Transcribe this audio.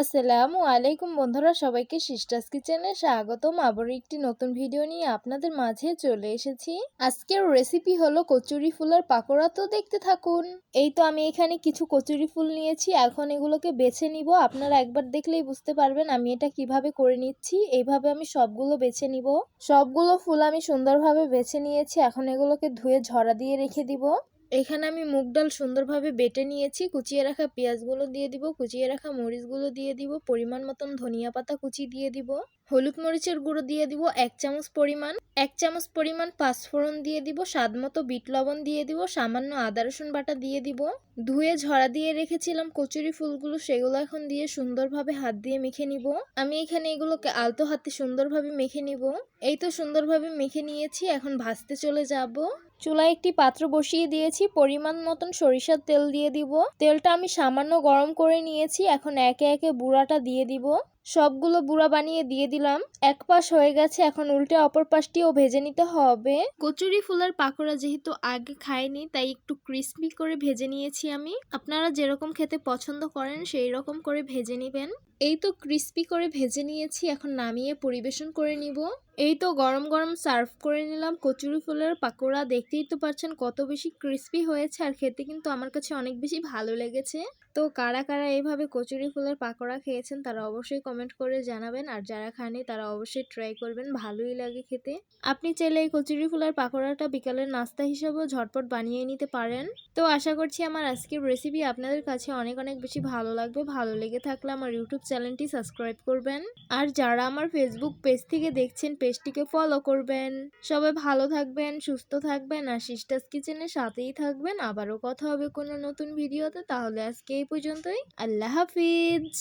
আসসালামু আলাইকুম বন্ধুরা, সবাইকে সিস্টার্স কিচেনে স্বাগতম। আবার একটি নতুন ভিডিও নিয়ে আপনাদের মাঝে চলে এসেছি। আজকের রেসিপি হলো কচুরি ফুলের পাকোড়া। তো দেখতে থাকুন, এই তো আমি এখানে কিছু কচুরি ফুল নিয়েছি। এখন এগুলোকে বেছে নিব। আপনারা একবার দেখলেই বুঝতে পারবেন আমি এটা কীভাবে করে নিচ্ছি। এইভাবে আমি সবগুলো বেছে নিব। সবগুলো ফুল আমি সুন্দরভাবে বেছে নিয়েছি। এখন এগুলোকে ধুয়ে ঝরা দিয়ে রেখে দিব। এখানে আমি মুগ ডাল সুন্দরভাবে বেটে নিয়েছি। কুচিয়ে রাখা পেঁয়াজগুলো দিয়ে দিব, কুচিয়ে রাখা মরিচগুলো দিয়ে দিব, পরিমাণ মতন ধনিয়া পাতা কুচি দিয়ে দিব, হলুদ মরিচের গুঁড়ো দিয়ে দিব, এক চামচ পরিমাণ। এক চামচ পরিমাণ পাঁচফোড়ন দিয়ে দিব, স্বাদ মতো বিট লবণ দিয়ে দিব, সামান্য আদা, রসুন বাটা দিয়ে দিব। ধুয়ে ঝরা দিয়ে রেখেছিলাম কচুরি ফুলগুলো, সেগুলো এখন দিয়ে সুন্দরভাবে হাত দিয়ে মেখে নিব। আমি এখানে এগুলোকে আলতো হাতে সুন্দরভাবে মেখে নিব। এই তো সুন্দরভাবে মেখে নিয়েছি, এখন ভাজতে চলে যাব। চুলায় একটি পাত্র বসিয়ে দিয়েছি, পরিমাণ মতন সরিষার তেল দিয়ে দিব। তেলটা আমি সামান্য গরম করে নিয়েছি, এখন একে একে বুড়াটা দিয়ে দিব। সবগুলো বুড়া বানিয়ে দিয়ে দিলাম। এক পাশ হয়ে গেছে, এখন উল্টে অপর পাশটিও ভেজে নিতে হবে। কচুরি ফুলের পাকোড়া যেহেতু আগে খাইনি, তাই একটু ক্রিস্পি করে ভেজে নিয়েছি আমি। আপনারা যেরকম খেতে পছন্দ করেন সেই রকম করে ভেজে নেবেন। এই তো ক্রিস্পি করে ভেজে নিয়েছি, এখন নামিয়ে পরিবেশন করে নিব। এই তো গরম গরম সার্ভ করে নিলাম, কচুরি ফুলের পাকোড়া, দেখতেই তো পাচ্ছেন কত বেশি ক্রিস্পি হয়েছে আর খেতে কিন্তু আমার কাছে অনেক বেশি ভালো লেগেছে। তো কারা কারা এইভাবে কচুরি ফুলের পাকোড়া খেয়েছেন তারা অবশ্যই কমেন্ট করে জানাবেন, আর যারা খাননি তারা অবশ্যই ট্রাই করবেন, ভালোই লাগে খেতে। আপনি চাইলে এই কচুরি ফুলের পাকোড়াটা বিকালের নাস্তা হিসেবেও ঝটপট বানিয়ে নিতে পারেন। তো আশা করছি আমার আজকের রেসিপি আপনাদের কাছে অনেক অনেক বেশি ভালো লাগবে, ভালো লেগে থাকলে আমার ইউটিউব চ্যানেলটি সাবস্ক্রাইব করবেন। আর যারা আমার ফেসবুক পেজ থেকে দেখছেন পেজটিকে ফলো করবেন। সবাই ভালো থাকবেন, সুস্থ থাকবেন, আর সিস্টার্স কিচেনের সাথেই থাকবেন। আবারও কথা হবে কোনো নতুন ভিডিওতে তাহলে আজকে এই পর্যন্তই। আল্লাহ হাফিজ।